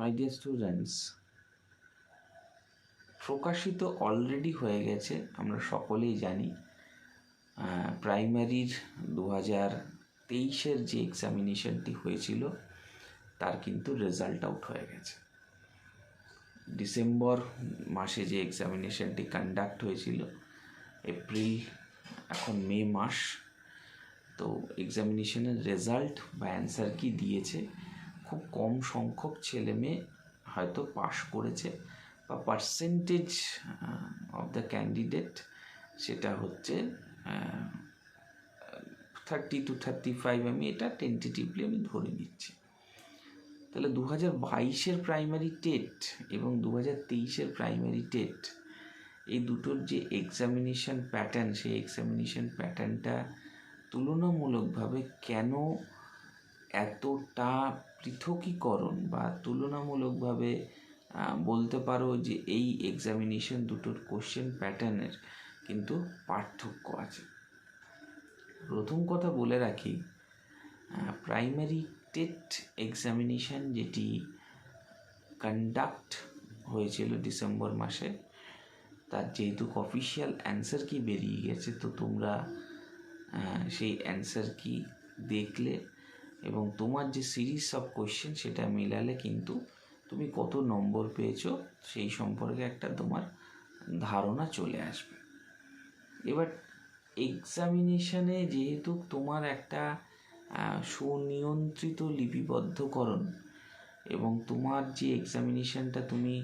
মাই dear students প্রকাশিত already হয়ে গেছে, আমরা সকলেই জানি। প্রাইমারির দু হাজার তেইশের যে এক্সামিনেশনটি হয়েছিল, তার কিন্তু রেজাল্ট আউট হয়ে গেছে। ডিসেম্বর মাসে যে এক্সামিনেশনটি কন্ডাক্ট হয়েছিল এপ্রিল এখন মে মাস, তো এক্সামিনেশনের রেজাল্ট বা অ্যান্সার কি দিয়েছে খুব কম সংখ্যক ছেলে মেয়ে হয়তো পাশ করেছে বা পার্সেন্টেজ অফ দ্য ক্যান্ডিডেট সেটা হচ্ছে থার্টি টু থার্টি ফাইভ আমি এটা টেন্টেটিভলি আমি ধরে নিচ্ছি। তাহলে দু হাজার বাইশের প্রাইমারি টেট এবং দু হাজার তেইশের প্রাইমারি টেট এই দুটোর যে এক্সামিনেশন প্যাটার্ন সেই এক্সামিনেশন প্যাটার্নটা তুলনামূলকভাবে কেন এতটা পৃথকীকরণ বা তুলনামূলকভাবে বলতে পারো যে এই এক্সামিনেশন দুটোর কোশ্চেন প্যাটার্নের কিন্তু পার্থক্য আছে। প্রথম কথা বলে রাখি প্রাইমারি টেট এক্সামিনেশান যেটি কন্ডাক্ট হয়েছিল ডিসেম্বর মাসে, তার যেহেতু অফিসিয়াল অ্যান্সার কি বেরিয়ে গেছে, তো তোমরা সেই অ্যান্সার কি দেখলে এবং তোমার যে সিরিজ অফ কোয়েশ্চেন সেটা মেলালে কিন্তু তুমি কত নম্বর পেয়েছ, সেই সম্পর্কে একটা তোমার ধারণা চলে আসবে। এবার এক্সামিনেশানে যেহেতু তোমার একটা সুনিয়ন্ত্রিত লিপিবদ্ধকরণ এবং তোমার যে এক্সামিনেশানটা তুমি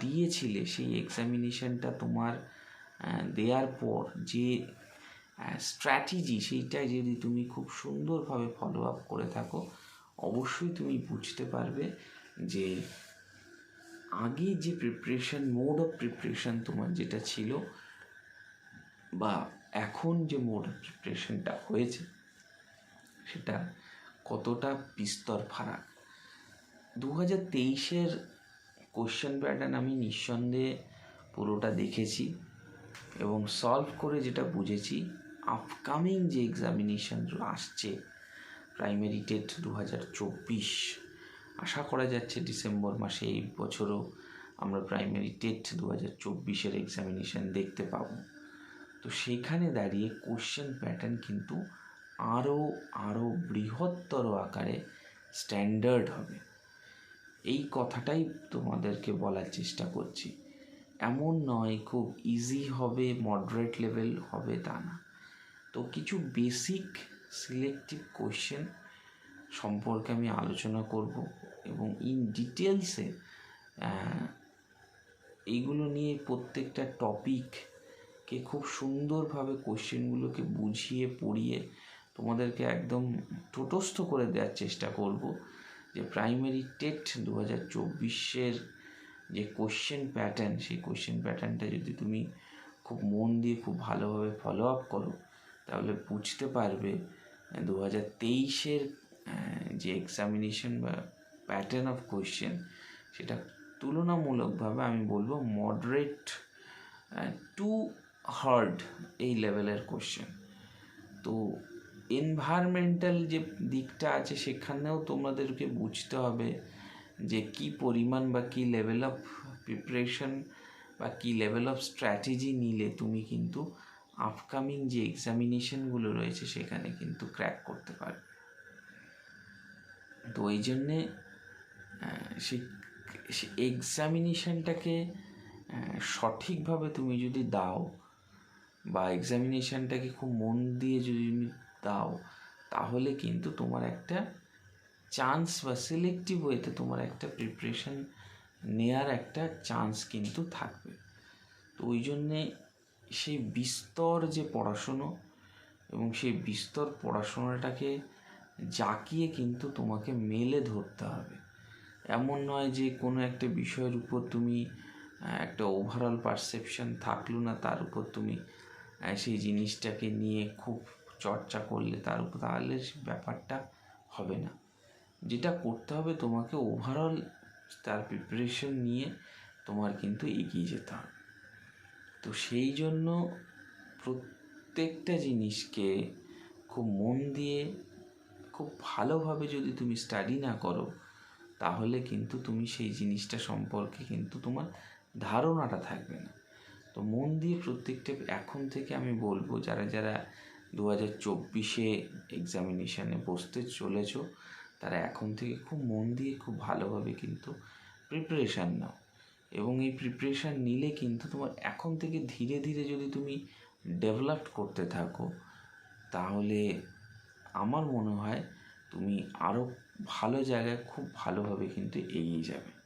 দিয়েছিলে, সেই এক্সামিনেশানটা তোমার দেওয়ার পর যে স্ট্র্যাটেজি সেইটা যদি তুমি খুব সুন্দরভাবে ফলো আপ করে থাকো, অবশ্যই তুমি বুঝতে পারবে যে আগে যে প্রিপারেশান মোড অফ প্রিপারেশান তোমার যেটা ছিল বা এখন যে মোড অফ প্রিপারেশানটা হয়েছে, সেটা কতটা বিস্তর ফারাক। দু হাজার তেইশের কোশ্চেন প্যাটার্ন আমি নিঃসন্দেহে পুরোটা দেখেছি এবং সলভ করে যেটা বুঝেছি আপকামিং যে এক্সামিনেশান আসছে প্রাইমারি টেট দু হাজার চব্বিশ, আশা করা যাচ্ছে ডিসেম্বর মাসে এই বছরও আমরা প্রাইমারি টেট দু হাজার চব্বিশের এক্সামিনেশান দেখতে পাবো। তো সেখানে দাঁড়িয়ে কোশ্চেন প্যাটার্ন কিন্তু আরও আরও বৃহত্তর আকারে স্ট্যান্ডার্ড হবে। এই কথাটাই তোমাদেরকে বলার চেষ্টা করছি। এমন নয়, খুব ইজি হবে মডারেট লেভেল হবে তা না। তো কিছু বেসিক সিলেক্টিভ কোয়েশ্চেন সম্পর্কে আমি আলোচনা করব এবং ইন ডিটেলসে এইগুলো নিয়ে প্রত্যেকটা টপিককে খুব সুন্দরভাবে কোশ্চেনগুলোকে বুঝিয়ে, পড়িয়ে তোমাদেরকে একদম টোটস্থ করে দেওয়ার চেষ্টা করব যে প্রাইমারি টেট দু হাজার চব্বিশের যে কোশ্চেন প্যাটার্ন সেই কোশ্চেন প্যাটার্নটা যদি তুমি খুব মন দিয়ে খুব ভালোভাবে ফলো আপ করো তাহলে বুঝতে পারবে দু হাজার তেইশের যে এক্সামিনেশন বা প্যাটার্ন অফ কোয়েশ্চেন সেটা তুলনামূলকভাবে আমি বলব মডারেট টু হার্ড এই লেভেলের কোশ্চেন তো এনভায়রনমেন্টাল যে দিকটা আছে সেখানেও তোমাদেরকে বুঝতে হবে যে কি পরিমাণ বা কী লেভেল অফ প্রিপারেশন বা কী লেভেল অফ স্ট্র্যাটেজি নিলে তুমি কিন্তু আপকামিং যে এক্সামিনেশনগুলো রয়েছে সেখানে কিন্তু ক্র্যাক করতে পারবে তো এই জন্যে সে এক্সামিনেশানটাকে সঠিকভাবে তুমি যদি দাও বা এক্সামিনেশানটাকে খুব মন দিয়ে যদি তুমি দাও, তাহলে কিন্তু তোমার একটা চান্স বা সিলেক্টিভ ওয়েতে তোমার একটা প্রিপারেশান নেয়ার একটা চান্স কিন্তু থাকবে। তো ওই জন্যে সেই বিস্তর যে পড়াশুনো এবং সেই বিস্তর পড়াশোনাটাকে জাকিয়ে কিন্তু তোমাকে মেলে ধরতে হবে। এমন নয় যে কোনো একটা বিষয়ের উপর তুমি একটা ওভারঅল পারসেপশন থাকল না, তার উপর তুমি সেই জিনিসটাকে নিয়ে খুব চর্চা করলে তার উপর, তাহলে ব্যাপারটা হবে না। যেটা করতে হবে তোমাকে ওভারঅল তার প্রিপারেশন নিয়ে তোমার কিন্তু এগিয়ে যেতে হবে। তো সেই জন্য প্রত্যেকটা জিনিসকে খুব মন দিয়ে খুব ভালোভাবে যদি তুমি স্টাডি না করো, তাহলে কিন্তু তুমি সেই জিনিসটা সম্পর্কে কিন্তু তোমার ধারণাটা থাকবে না। তো মন দিয়ে প্রত্যেকটা, এখন থেকে আমি বলব, যারা যারা দু হাজার চব্বিশে এক্সামিনেশানে বসতে চলেছো, তারা এখন থেকে খুব মন দিয়ে খুব ভালোভাবে কিন্তু প্রিপারেশান নাও। এবং এই প্রিপারেশান নিলে কিন্তু তোমার এখন থেকে ধীরে ধীরে যদি তুমি ডেভেলপ করতে থাকো, তাহলে আমার মনে হয় তুমি আরও ভালো জায়গায় খুব ভালোভাবে কিন্তু এগিয়ে যাবে।